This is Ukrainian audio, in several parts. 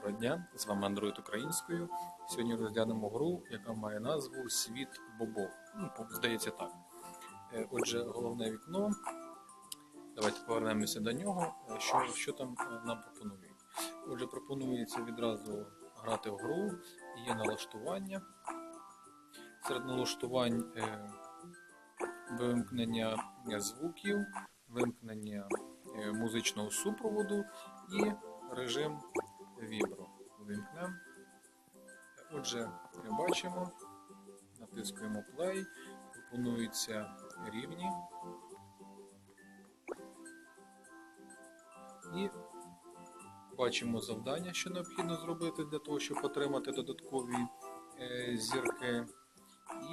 Доброго дня, з вами Android українською. Сьогодні розглянемо гру, яка має назву Світ Бобов. Ну, здається так. Е, Отже, головне вікно. Давайте повернемося до нього. Е, Що, що там е, нам пропонують? Отже, пропонується відразу грати в гру. Є налаштування. Серед налаштувань вимкнення звуків, вимкнення музичного супроводу і режим Vibro. Вимкнемо. Отже, бачимо, натискуємо play, пропонуються рівні. І бачимо завдання, що необхідно зробити для того, щоб отримати додаткові е, зірки.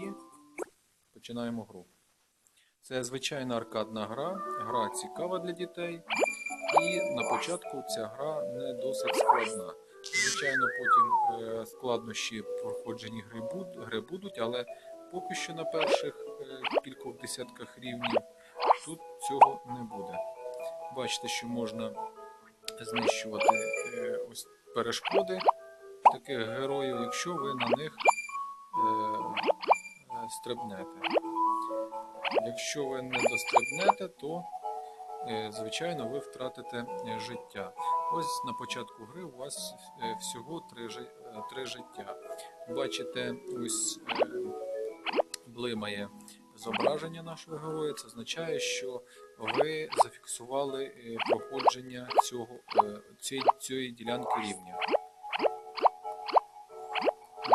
І починаємо гру. Це звичайна аркадна гра, гра цікава для дітей. І початку ця гра не досить складна. Звичайно, потім е, складнощі проходження гри, буд, гри будуть, але поки що на перших е, кількох десятках рівнів тут цього не буде. Бачите, що можна знищувати е, ось перешкоди таких героїв, якщо ви на них стрибнете. Якщо ви не дострибнете, то звичайно ви втратите е, життя. Ось на початку гри у вас е, всього три, е, життя. Бачите, ось е, блимає зображення нашого героя. Це означає, що ви зафіксували е, проходження цього, е, цієї, ділянки рівня.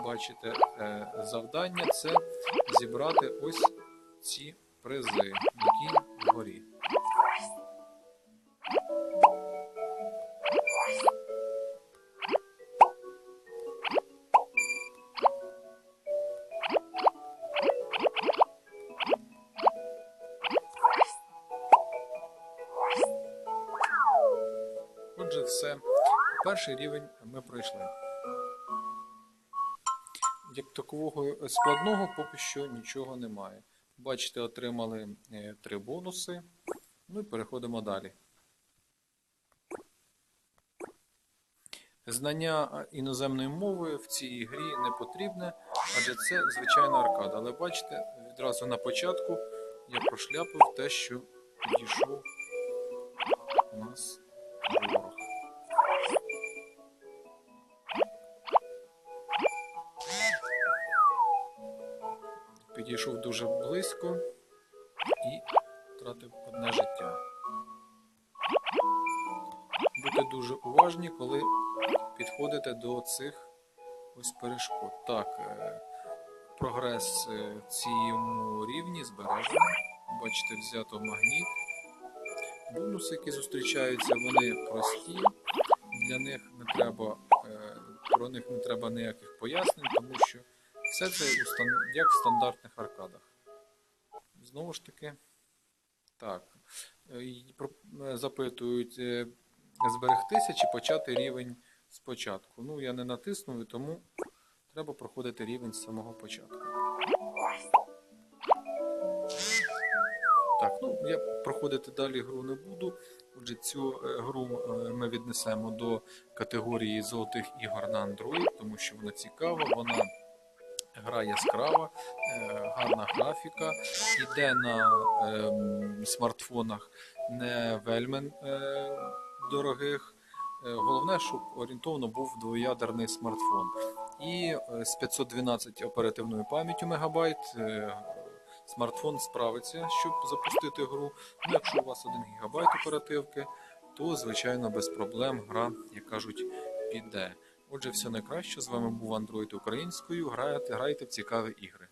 Бачите, е, завдання це зібрати ось ці призи, які вгорі. Отже, все. Перший рівень ми пройшли. Як такового складного поки що нічого немає. Бачите, отримали е, три бонуси. Ну і переходимо далі. Знання іноземної мови в цій грі не потрібне, адже це звичайна аркада. Але бачите, відразу на початку я прошляпив те, що підійшов у нас Підійшов дуже близько і втратив одне життя. Будьте дуже уважні, коли підходите до цих ось перешкод. Так, е, прогрес е, в цьому рівні збережено. Бачите, взято магніт. Бонуси, які зустрічаються, вони прості. Для них не треба, е, про них не треба ніяких пояснень, тому що все це як в стандартних аркадах. Знову ж таки, так. е, е, Запитують е, зберегтися чи почати рівень спочатку. Ну, я не натиснув, тому треба проходити рівень з самого початку. Так, ну я проходити далі гру не буду. Отже, цю гру ми віднесемо до категорії золотих ігор на Android, тому що вона цікава, вона гра яскрава, е, гарна графіка, іде на ем, смартфонах не вельми е, дорогих. Е, Головне, щоб орієнтовно був двоядерний смартфон. І е, з 512 оперативною пам'яттю мегабайт е, смартфон справиться, щоб запустити гру. Ну, якщо у вас 1 гігабайт оперативки, то звичайно без проблем гра, як кажуть, піде. Отже, все найкраще. З вами був Android українською. Граєте, грайте в цікаві ігри.